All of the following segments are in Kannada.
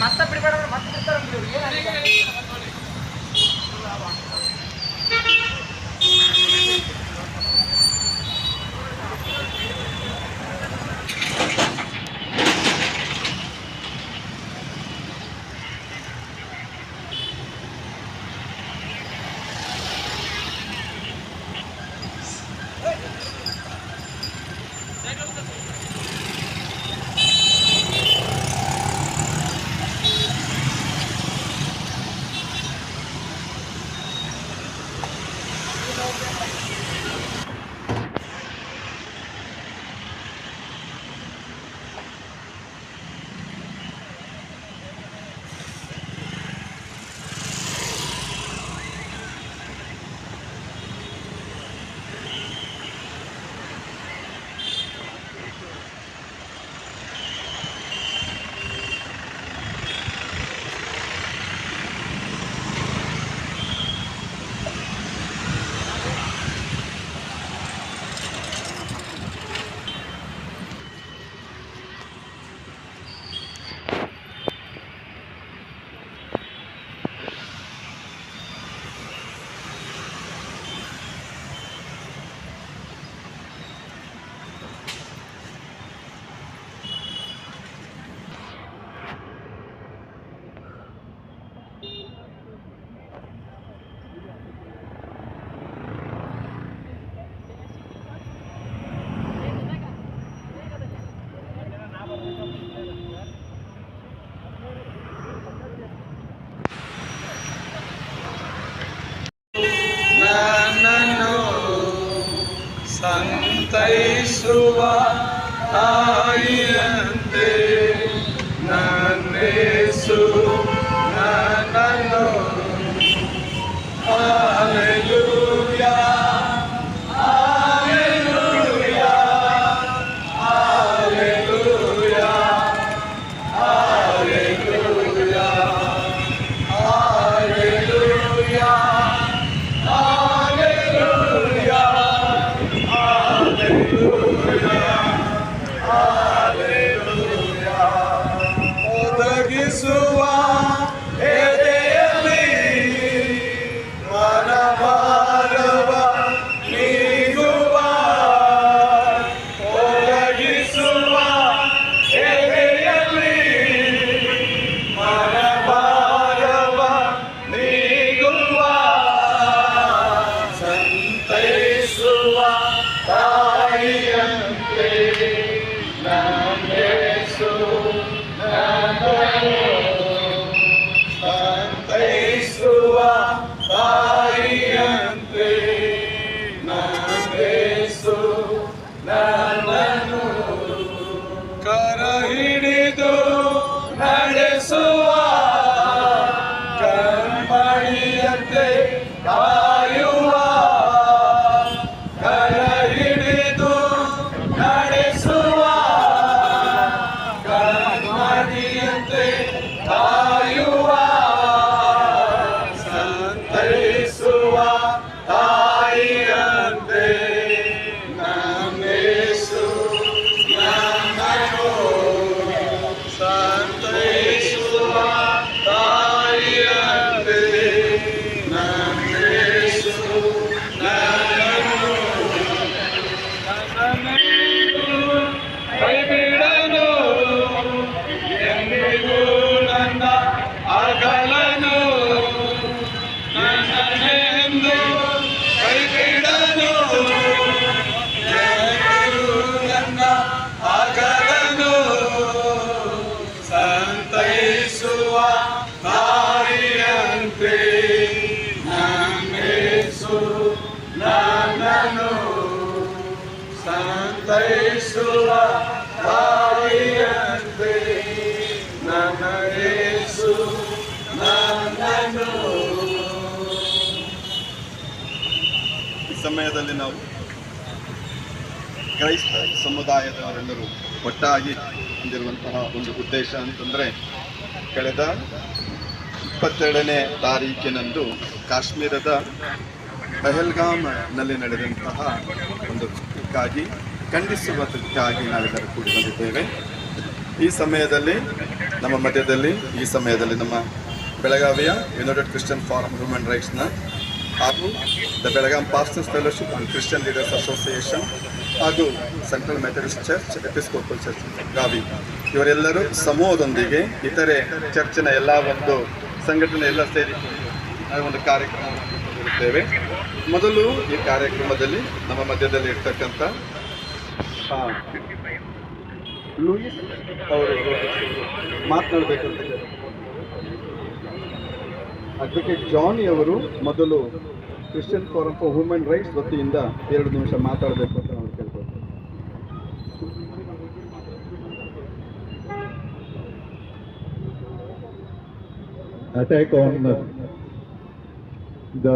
ಮತ್ತೆ ಬಿಡಬೇಡ ಮತ್ತೆ ಬಿಡ್ತಾರ Yeah. ಸಮಯದಲ್ಲಿ ನಾವು ಕ್ರೈಸ್ತ ಸಮುದಾಯದವರೆಲ್ಲರೂ ಒಟ್ಟಾಗಿ ಹೊಂದಿರುವಂತಹ ಒಂದು ಉದ್ದೇಶ ಅಂತಂದರೆ ಕಳೆದ ಇಪ್ಪತ್ತೆರಡನೇ ತಾರೀಕಿನಂದು ಕಾಶ್ಮೀರದ ಪಹಲ್ಗಾಮ್ನಲ್ಲಿ ನಡೆದಂತಹ ಒಂದು ಇದಕ್ಕಾಗಿ ಖಂಡಿಸುವುದಕ್ಕಾಗಿ ನಾವೆಲ್ಲರೂ ಕೂಡಿ ಬಂದಿದ್ದೇವೆ. ಈ ಸಮಯದಲ್ಲಿ, ನಮ್ಮ ಮಧ್ಯದಲ್ಲಿ, ಈ ಸಮಯದಲ್ಲಿ ನಮ್ಮ ಬೆಳಗಾವಿಯ ಯುನೈಟೆಡ್ ಕ್ರಿಶ್ಚಿಯನ್ ಫಾರಂ ಹ್ಯೂಮನ್ ರೈಟ್ಸ್ನ ಹಾಗೂ the Belgaum pastors fellowship and Christian leaders association ಹಾಗೂ central Methodist church, Episcopal church, Gavai. ಇವರೆಲ್ಲರೂ ಸಮೂಹದೊಂದಿಗೆ ಇತರೆ ಚರ್ಚಿನ ಎಲ್ಲ ಒಂದು ಸಂಘಟನೆ ಎಲ್ಲ ಸೇರಿ ಒಂದು ಕಾರ್ಯಕ್ರಮವನ್ನು ಮೊದಲು ಈ ಕಾರ್ಯಕ್ರಮದಲ್ಲಿ ನಮ್ಮ ಮಧ್ಯದಲ್ಲಿ ಇರ್ತಕ್ಕಂಥ ಲೂಯಿಸ್ ಅವರು ಮಾತನಾಡಬೇಕಂತ ಅಡ್ವೊಕೇಟ್ ಜಾನಿ ಅವರು ಮೊದಲು Christian forum for women rights ವತಿಯಿಂದ ಎರಡು ನಿಮಿಷ ಮಾತಾಡಬೇಕು ಅಂತ ನಾವು ಕೇಳ್ಕೊಳ್ತೇವೆ attack on the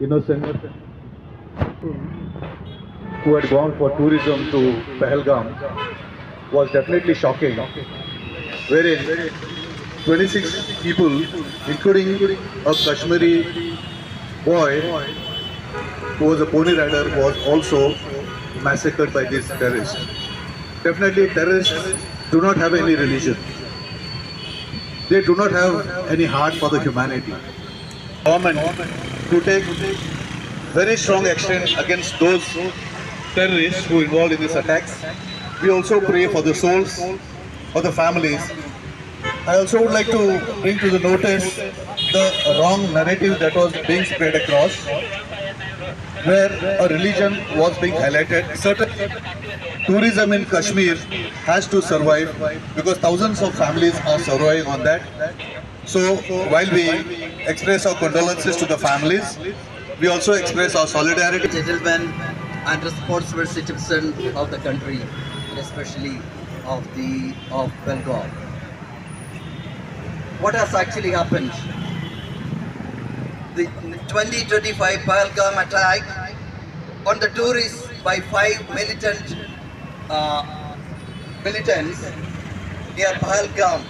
innocent who had gone for tourism to Pahalgam was definitely shocking. Wherein 26 people, including a Kashmiri boy who was a pony rider, was also massacred by these terrorists. Definitely, terrorists do not have any religion they do not have any heart for the humanity. Government to take very strong action against those terrorists who involved in these attacks. We also pray for the souls of the families. I also would like to bring to the notice the wrong narrative that was being spread across, where a religion was being highlighted. Certain tourism in Kashmir has to survive because thousands of families are surviving on that. So while we express our condolences to the families, we also express our solidarity. gentlemen and responsible citizen of the country, especially of the of Bengal. What has actually happened? The 2025 Pahalgam attack on the tourists by five militant uh, militants near Pahalgam.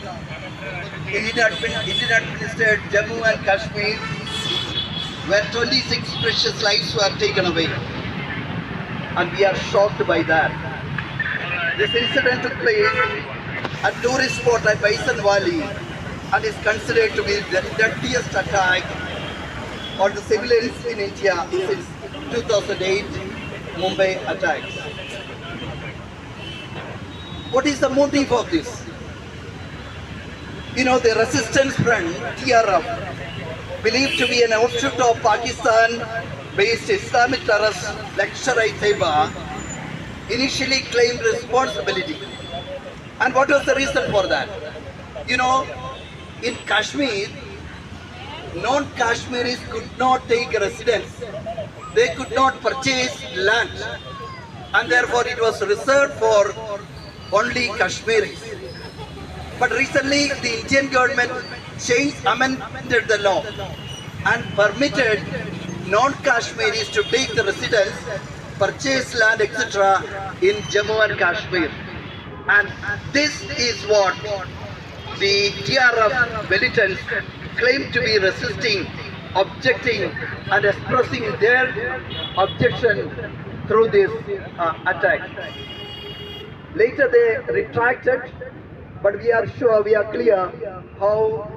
Indian Indian administered Jammu and Kashmir where 26 precious lives were taken away. And we are shocked by that. This incident took place at tourist spot at Baisan Valley and is considered to be the deadliest attack on the civilians in India since 2008 Mumbai attacks. What is the motive of this? You know, the resistance front, TRF, believed to be an offshoot of Pakistan-based Islamic terrorist Lashkar-e-Taiba, initially claimed responsibility. And what was the reason for that? You know, in Kashmir, non-Kashmiris could not take residence. They could not purchase land. And therefore it was reserved for only Kashmiris. But recently, the Indian government changed, amended the law and permitted non-Kashmiris to take the residence, purchase land, etc. in Jammu and Kashmir. And this is what the TRF militants claim to be resisting, objecting, and expressing their objection through this uh, attack. Later they retracted, but we are sure, we are clear how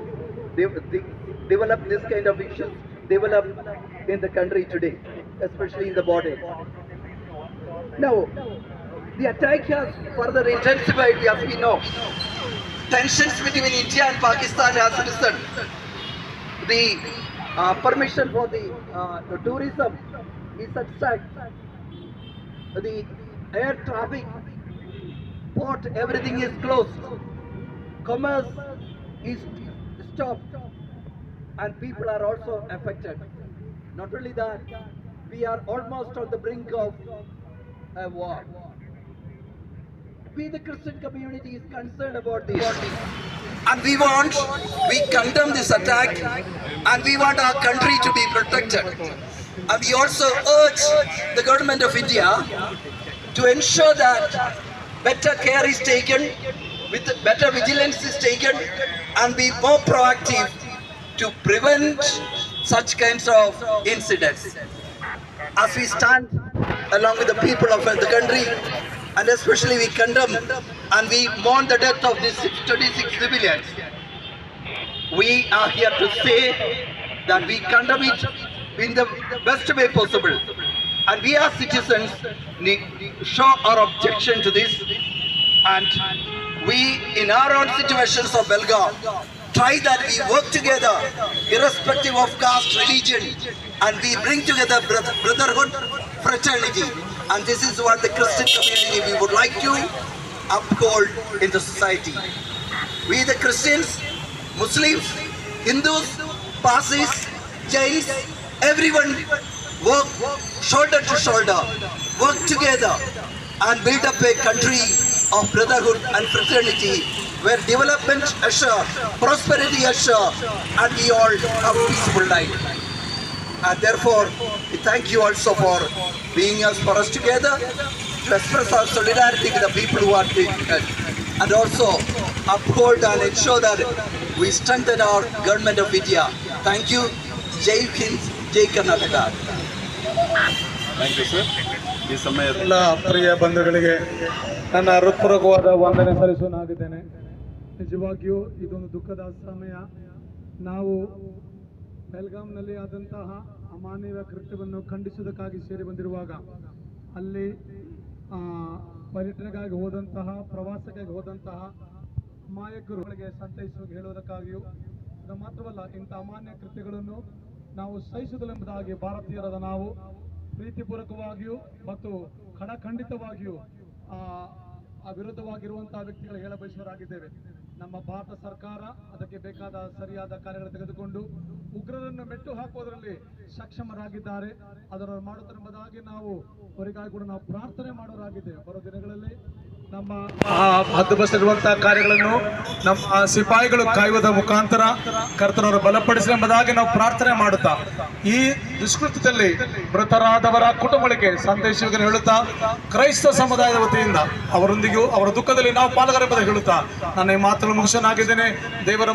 they, they develop this kind of issues develop in the country today, especially in the border. Now, the attack has further intensified, as we know. Tensions between India and Pakistan has risen. The uh, permission for the, uh, the tourism is at stake. The air traffic, port, everything is closed. Commerce is stopped and people are also affected. Not only that, we are almost on the brink of a war. We, the Christian community, is concerned about this. And we want, we condemn this attack and we want our country to be protected. And we also urge the government of India to ensure that better care is taken, with better vigilance is taken, and be more proactive to prevent such kinds of incidents. As we stand along with the people of the country, and especially we condemn and we mourn the death of these 26 civilians, we are here to say that we condemn it in the best way possible. And we as citizens show our objection to this. And we, in our own situations of Belgaum, try that we work together, irrespective of caste, religion, and we bring together brotherhood, fraternity. And this is what the Christian community we would like to uphold in the society. We the Christians, Muslims, Hindus, Parsis, Jains, everyone work shoulder to shoulder, work together and build up a country of brotherhood and fraternity where development assure, prosperity assure and we all have peaceful life. And therefore, we thank you also for being us for us together to express our solidarity with the people who are being hurt and also uphold and ensure that we strengthen our government of India. Thank you. Jai Hind, Jai Karnataka. Thank you sir ಈ ಸಮಯ ಎಲ್ಲ ಪ್ರಿಯ ಬಂಧುಗಳಿಗೆ ನನ್ನ ಹೃತ್ಪೂರ್ವಕವಾದ ವಂದನೆ ಸಲ್ಲಿಸುವನಾಗಿದ್ದೇನೆ ನಿಜವಾಗಿಯೂ ಇದೊಂದು ದುಃಖದ ಸಮಯ ನಾವು ಬೆಲ್ಗಾಂನಲ್ಲಿ ಆದಂತಹ ಅಮಾನವೀಯ ಕೃತ್ಯವನ್ನು ಖಂಡಿಸುವುದಕ್ಕಾಗಿ ಸೇರಿ ಬಂದಿರುವಾಗ ಅಲ್ಲಿ ಪರ್ಯಟನೆಗಾಗಿ ಹೋದಂತಹ, ಪ್ರವಾಸಕ್ಕಾಗಿ ಹೋದಂತಹ ಮಾಯಕರುಗಳಿಗೆ ಸಂತೈಸುವ ಹೇಳುವುದಕ್ಕಾಗಿಯೂ ಅದು ಮಾತ್ರವಲ್ಲ, ಇಂಥ ಅಮಾನ್ಯ ಕೃತ್ಯಗಳನ್ನು ನಾವು ಸಹಿಸುವುದೆಂಬುದಾಗಿ ಭಾರತೀಯರಾದ ನಾವು ಪ್ರೀತಿಪೂರ್ವಕವಾಗಿಯೂ ಮತ್ತು ಖಡಖಂಡಿತವಾಗಿಯೂ, ಆ ವ್ಯಕ್ತಿಗಳು ಹೇಳ ಬಯಸುವರಾಗಿದ್ದೇವೆ ನಮ್ಮ ಭಾರತ ಸರ್ಕಾರ ಅದಕ್ಕೆ ಬೇಕಾದ ಸರಿಯಾದ ಕಾರ್ಯಗಳು ತೆಗೆದುಕೊಂಡು ಉಗ್ರರನ್ನು ಮೆಟ್ಟು ಹಾಕುವುದರಲ್ಲಿ ಸಕ್ಷಮರಾಗಿದ್ದಾರೆ. ಅದರ ಮಾಡುತ್ತಿರುವುದಾಗಿ ನಾವು ಅವರಿಗಾಗಿ ಕೂಡ ನಾವು ಪ್ರಾರ್ಥನೆ ಮಾಡೋರಾಗಿದ್ದೇವೆ ಬರೋ ದಿನಗಳಲ್ಲಿ ನಮ್ಮ ಹದ್ದುಬಸ್ತಿರುವಂತಹ ಕಾರ್ಯಗಳನ್ನು ನಮ್ಮ ಸಿಪಾಯಿಗಳು ಕಾಯುವುದರ ಮುಖಾಂತರ ಕರ್ತನವರು ಬಲಪಡಿಸಲಿ ಎಂಬುದಾಗಿ ನಾವು ಪ್ರಾರ್ಥನೆ ಮಾಡುತ್ತಾ, ಈ ದುಷ್ಕೃತದಲ್ಲಿ ಮೃತರಾದವರ ಕುಟುಂಬಗಳಿಗೆ ಸಂದೇಶವನ್ನು ಹೇಳುತ್ತಾ, ಕ್ರೈಸ್ತ ಸಮುದಾಯದ ವತಿಯಿಂದ ಅವರೊಂದಿಗೂ ಅವರ ದುಃಖದಲ್ಲಿ ನಾವು ಪಾಲ್ಗೊಳ್ಳುವುದನ್ನು ಹೇಳುತ್ತಾ, ನಾನು ಈ ಮಾತನ್ನು ಮುಗಿಸನಾಗಿದ್ದೇನೆ.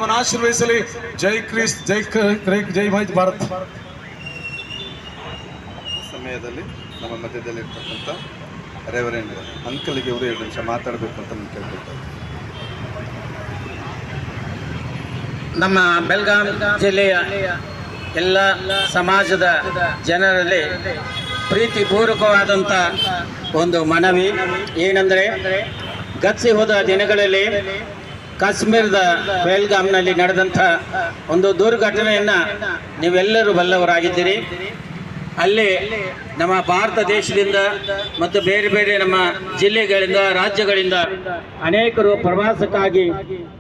ಮನ ಆಶೀರ್ವಹಿಸಲಿ ಜೈ ಕ್ರಿಸ್, ಜೈ ಜೈ ಮೈ ಭಾರತ್. ಸಮಯದಲ್ಲಿ ನಮ್ಮ ಮಧ್ಯದಲ್ಲಿ ರೆವರೆಂಡ್ ಅಂಕಲ್ಗೆ ಇವರು ಎರಡು ನಿಮಿಷ ಮಾತಾಡಬೇಕು ಅಂತ ನಾನು ನಮ್ಮ ಬೆಲ್ಗಾಂ ಜಿಲ್ಲೆಯ ಎಲ್ಲ ಸಮಾಜದ ಜನರಲ್ಲಿ ಪ್ರೀತಿಪೂರ್ವಕವಾದಂಥ ಒಂದು ಮನವಿ ಏನಂದರೆ ಗಚ್ಚಿ ಹೋದ ದಿನಗಳಲ್ಲಿ ಕಾಶ್ಮೀರದ ಬೆಲ್ಗಾಂನಲ್ಲಿ ನಡೆದಂಥ ಒಂದು ದುರ್ಘಟನೆಯನ್ನು ನೀವೆಲ್ಲರೂ ಬಲ್ಲವರಾಗಿದ್ದೀರಿ. ಅಲ್ಲಿ ನಮ್ಮ ಭಾರತ ದೇಶದಿಂದ ಮತ್ತು ಬೇರೆ ಬೇರೆ ನಮ್ಮ ಜಿಲ್ಲೆಗಳಿಂದ, ರಾಜ್ಯಗಳಿಂದ ಅನೇಕರು ಪ್ರವಾಸಕ್ಕಾಗಿ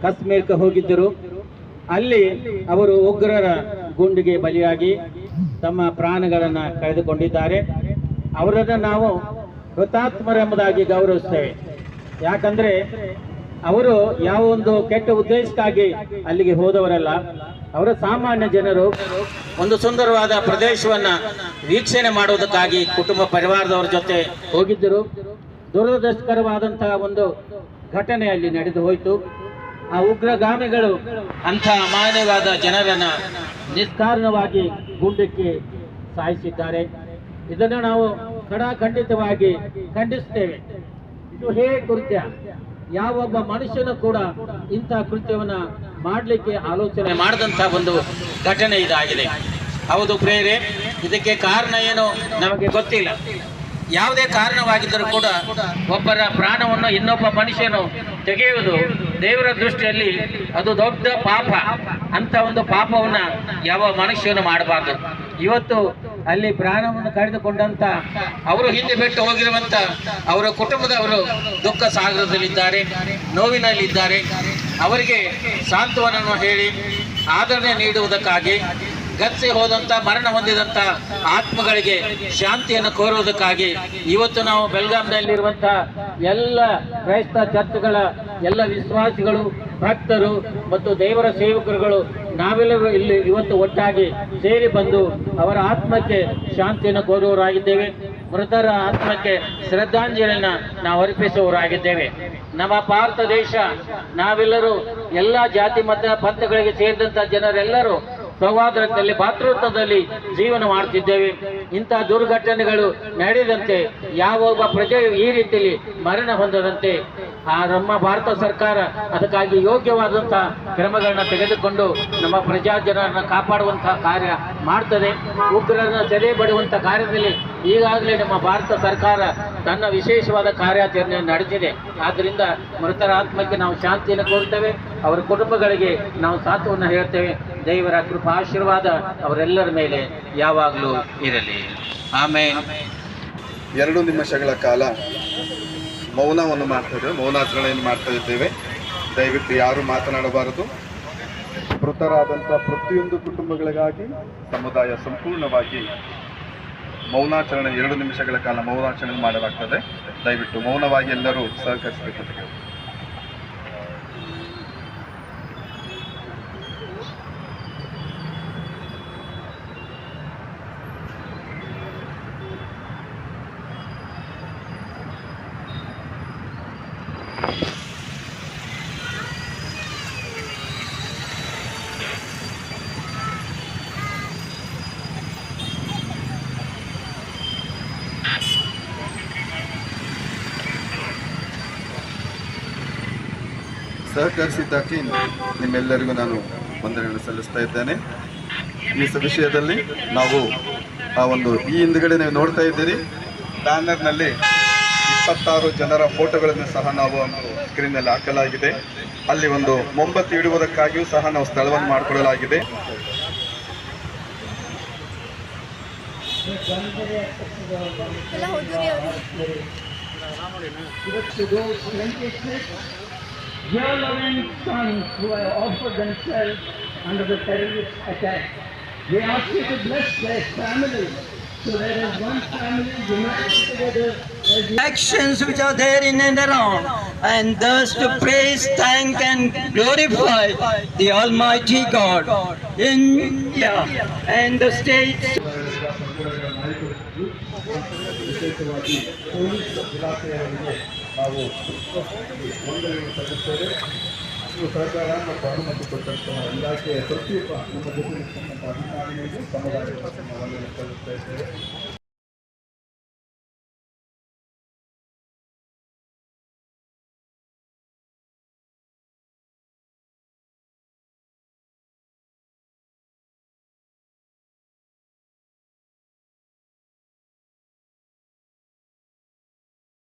ಕಾಶ್ಮೀರಕ್ಕೆ ಹೋಗಿದ್ದರು. ಅಲ್ಲಿ ಅವರು ಉಗ್ರರ ಗುಂಡಿಗೆ ಬಲಿಯಾಗಿ ತಮ್ಮ ಪ್ರಾಣಗಳನ್ನು ಕಳೆದುಕೊಂಡಿದ್ದಾರೆ. ಅವರನ್ನು ನಾವು ಹುತಾತ್ಮರೆಂಬುದಾಗಿ ಗೌರವಿಸ್ತೇವೆ. ಯಾಕಂದ್ರೆ ಅವರು ಯಾವ ಒಂದು ಕೆಟ್ಟ ಉದ್ದೇಶಕ್ಕಾಗಿ ಅಲ್ಲಿಗೆ ಹೋದವರಲ್ಲ, ಅವರ ಸಾಮಾನ್ಯ ಜನರು ಒಂದು ಸುಂದರವಾದ ಪ್ರದೇಶವನ್ನ ವೀಕ್ಷಣೆ ಮಾಡುವುದಕ್ಕಾಗಿ ಕುಟುಂಬ ಪರಿವಾರದವರ ಜೊತೆ ಹೋಗಿದ್ದರು. ದುರದೃಷ್ಟಕರವಾದಂತಹ ಒಂದು ಘಟನೆ ಅಲ್ಲಿ ನಡೆದು ಹೋಯಿತು. ಆ ಉಗ್ರಗಾಮಿಗಳು ಅಂಥ ಅಮಾನ್ಯವಾದ ಜನರನ್ನ ನಿಷ್ಕಾರಣವಾಗಿ ಗುಂಡಕ್ಕೆ ಸಾಯಿಸಿದ್ದಾರೆ. ಇದನ್ನು ನಾವು ಖಡಾಖಂಡಿತವಾಗಿ ಖಂಡಿಸುತ್ತೇವೆ. ಇದು ಹೇ ಕೃತ್ಯ? ಯಾವೊಬ್ಬ ಮನುಷ್ಯನ ಕೂಡ ಇಂತಹ ಕೃತ್ಯವನ್ನ ಮಾಡಲಿಕ್ಕೆ ಆಲೋಚನೆ ಮಾಡಿದಂತಹ ಒಂದು ಘಟನೆ ಇದಾಗಿದೆ. ಹೌದು ಪ್ರೇರೆ, ಇದಕ್ಕೆ ಕಾರಣ ಏನು ನಮಗೆ ಗೊತ್ತಿಲ್ಲ. ಯಾವುದೇ ಕಾರಣವಾಗಿದ್ದರೂ ಕೂಡ ಒಬ್ಬರ ಪ್ರಾಣವನ್ನು ಇನ್ನೊಬ್ಬ ಮನುಷ್ಯನು ತೆಗೆಯುವುದು ದೇವರ ದೃಷ್ಟಿಯಲ್ಲಿ ಅದು ದೊಡ್ಡ ಪಾಪ. ಅಂತ ಒಂದು ಪಾಪವನ್ನ ಯಾವ ಮನುಷ್ಯನು ಮಾಡಬಾರ್ದು. ಇವತ್ತು ಅಲ್ಲಿ ಪ್ರಾಣವನ್ನು ಕಳೆದುಕೊಂಡಂತ ಅವರು ಹಿಂದೆ ಬಿಟ್ಟು ಹೋಗಿರುವಂತ ಅವರ ಕುಟುಂಬದವರು ದುಃಖ ಸಾಗರದಲ್ಲಿದ್ದಾರೆ, ನೋವಿನಲ್ಲಿದ್ದಾರೆ. ಅವರಿಗೆ ಸಾಂತ್ವನವನ್ನು ಹೇಳಿ, ಆದರಣೆ ನೀಡುವುದಕ್ಕಾಗಿ ಗಚ್ಚಿ ಹೋದಂಥ ಮರಣ ಹೊಂದಿದಂತ ಆತ್ಮಗಳಿಗೆ ಶಾಂತಿಯನ್ನು ಕೋರುವುದಕ್ಕಾಗಿ ಇವತ್ತು ನಾವು ಬೆಲ್ಗಾಂನಲ್ಲಿರುವಂತ ಎಲ್ಲ ಕ್ರೈಸ್ತ ಚರ್ಚ್ಗಳ ಎಲ್ಲ ವಿಶ್ವಾಸಿಗಳು, ಭಕ್ತರು ಮತ್ತು ದೇವರ ಸೇವಕರುಗಳು ನಾವೆಲ್ಲರೂ ಇಲ್ಲಿ ಇವತ್ತು ಒಟ್ಟಾಗಿ ಸೇರಿ ಬಂದು ಅವರ ಆತ್ಮಕ್ಕೆ ಶಾಂತಿಯನ್ನು ಕೋರುವವರಾಗಿದ್ದೇವೆ ಮೃತರ ಆತ್ಮಕ್ಕೆ ಶ್ರದ್ಧಾಂಜಲಿಯನ್ನು ನಾವು ಅರ್ಪಿಸುವವರಾಗಿದ್ದೇವೆ. ನಮ್ಮ ಭಾರತ ದೇಶ, ನಾವೆಲ್ಲರೂ ಎಲ್ಲ ಜಾತಿ, ಮತ, ಪಂಥಗಳಿಗೆ ಸೇರಿದಂತ ಜನರೆಲ್ಲರೂ ಸೌಹಾರ್ದದಲ್ಲಿ ಭಾತೃತ್ವದಲ್ಲಿ ಜೀವನ ಮಾಡುತ್ತಿದ್ದೇವೆ. ಇಂತಹ ದುರ್ಘಟನೆಗಳು ನಡೆದಂತೆ ಯಾವ ಒಬ್ಬ ಪ್ರಜೆಯು ಈ ರೀತಿಯಲ್ಲಿ ಮರಣ ಹೊಂದದಂತೆ ಆ ನಮ್ಮ ಭಾರತ ಸರ್ಕಾರ ಅದಕ್ಕಾಗಿ ಯೋಗ್ಯವಾದಂತಹ ಕ್ರಮಗಳನ್ನ ತೆಗೆದುಕೊಂಡು ನಮ್ಮ ಪ್ರಜಾ ಜನರನ್ನ ಕಾಪಾಡುವಂತಹ ಕಾರ್ಯ ಮಾಡ್ತದೆ. ಉಗ್ರರನ್ನ ಸೆರೆ ಬಡುವಂಥ ಕಾರ್ಯದಲ್ಲಿ ಈಗಾಗಲೇ ನಮ್ಮ ಭಾರತ ಸರ್ಕಾರ ತನ್ನ ವಿಶೇಷವಾದ ಕಾರ್ಯಾಚರಣೆ ನಡೆಸಿದೆ. ಆದ್ದರಿಂದ ಮೃತರ ಆತ್ಮಕ್ಕೆ ನಾವು ಶಾಂತಿಯನ್ನು ಕೋರುತ್ತೇವೆ ಅವರ ಕುಟುಂಬಗಳಿಗೆ ನಾವು ಸಾತ್ವವನ್ನು ಹೇಳ್ತೇವೆ. ದೇವರ ಕೃಪಾ ಆಶೀರ್ವಾದ ಅವರೆಲ್ಲರ ಮೇಲೆ ಯಾವಾಗಲೂ ಇರಲಿ. ಆಮೇಲೆ ಎರಡು ನಿಮಿಷಗಳ ಕಾಲ ಮೌನವನ್ನು ಮಾಡ್ತಾ ಇದ್ದೇವೆ. ಮೌನಾಚರಣೆಯನ್ನು ಮಾಡ್ತಾ ಇದ್ದೇವೆ. ದಯವಿಟ್ಟು ಯಾರು ಮಾತನಾಡಬಾರದು. ಮೃತರಾದಂಥ ಪ್ರತಿಯೊಂದು ಕುಟುಂಬಗಳಿಗಾಗಿ ಸಮುದಾಯ ಸಂಪೂರ್ಣವಾಗಿ ಮೌನಾಚರಣೆ ಎರಡು ನಿಮಿಷಗಳ ಕಾಲ ಮೌನಾಚರಣೆ ಮಾಡಲಾಗ್ತದೆ. ದಯವಿಟ್ಟು ಮೌನವಾಗಿ ಎಲ್ಲರೂ ಸಹಕರಿಸಬೇಕು ಸಹಕರಿಸಿದ್ದಕ್ಕೆ ನಿಮ್ಮೆಲ್ಲರಿಗೂ ನಾನು ವಂದನೆಗಳನ್ನು ಸಲ್ಲಿಸ್ತಾ ಇದ್ದೇನೆ. ಈ ವಿಷಯದಲ್ಲಿ ನಾವು ಆ ಒಂದು ಈ ಹಿಂದ್ಗಡೆ ನೀವು ನೋಡ್ತಾ ಇದ್ದೀರಿ. ಬ್ಯಾನರ್ನಲ್ಲಿ ಇಪ್ಪತ್ತಾರು ಜನರ ಫೋಟೋಗಳನ್ನು ಸಹ ನಾವು ಸ್ಕ್ರೀನಲ್ಲಿ ಹಾಕಲಾಗಿದೆ. ಅಲ್ಲಿ ಒಂದು ಮೊಂಬತ್ತಿ ಇಡುವುದಕ್ಕಾಗಿಯೂ ಸಹ ನಾವು ಸ್ಥಳವನ್ನು ಮಾಡಿಕೊಡಲಾಗಿದೆ ಎಲ್ಲ dear loving sons who have offered themselves under the terrorist attack. We ask you to bless their families so that as one family united together actions which are there in and around, and thus to praise, thank, and glorify the Almighty God in India and the states. ನಾವು ಈ ಸಲ್ಲಿಸ್ತೇವೆ ನೀವು ಸರ್ಕಾರ ಮತ್ತು ಅನುಮತಿ ಕೊಟ್ಟಂತಹ ಇಲಾಖೆಯ ಪ್ರತಿಯೊಬ್ಬ ನಮ್ಮ ಜೊತೆ ಇರ್ತಕ್ಕಂಥ ಅಧಿಕಾರಿಗಳಿಗೂ ವಂದನೆ ಸಲ್ಲಿಸ್ತಾ ಇದ್ದೇವೆ.